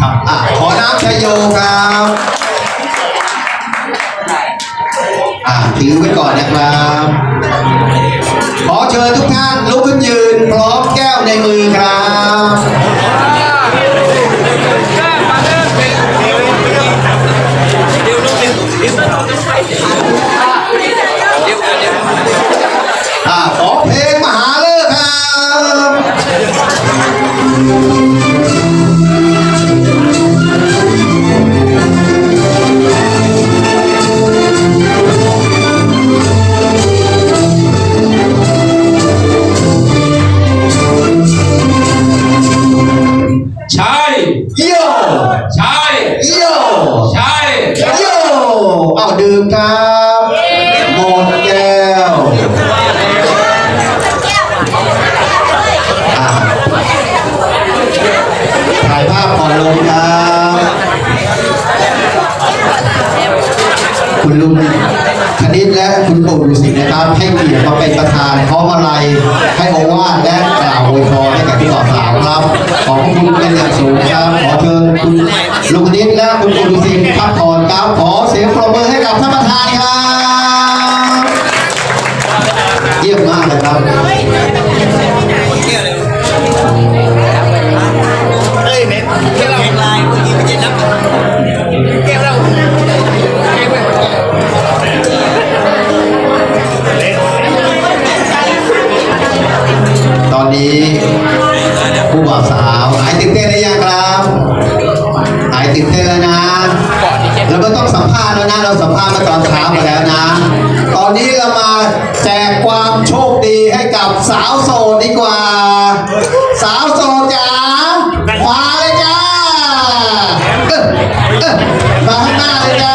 ครับอะขอน้ำชยโยครับอ่าถือไว้ก่อนนะครับ ขอเชิญทุกท่านลุกขึ้นยืน พร้อมแก้วในมือครับอ่าขอเพลงมหาเลิกครับ โยใช่โยใช่โยเอาดื่มครับหมดแก้วอ่าถ่ายภาพก่อนลงครับ คุณลุงคณิตและคุณปู่ดุสิตนะครับ ให้เกียรติมาเป็นประธานพร้อมอะไรให้โอวาท คุณคุณดุสิตพักผ่อนครับขอเสียงปรบมือให้กับท่านประธานครับเยี่ยมมากเลยครับเอ้ยเม็ดเที่ยวเลยตอนนี้ผู้บ่าวสาวหายตื่นเต้นหรือยังครับาษณ์แล้วนะเราสัมภาษณ์มาตอนเช้ามาแล้วนะ ตอนนี้เรามาแจกความโชคดีให้กับสาวโสดดีกว่า สาวโสดจ๋ามาเลยจ้าเอ้อเอ้อมาข้างหน้าเลยจ้า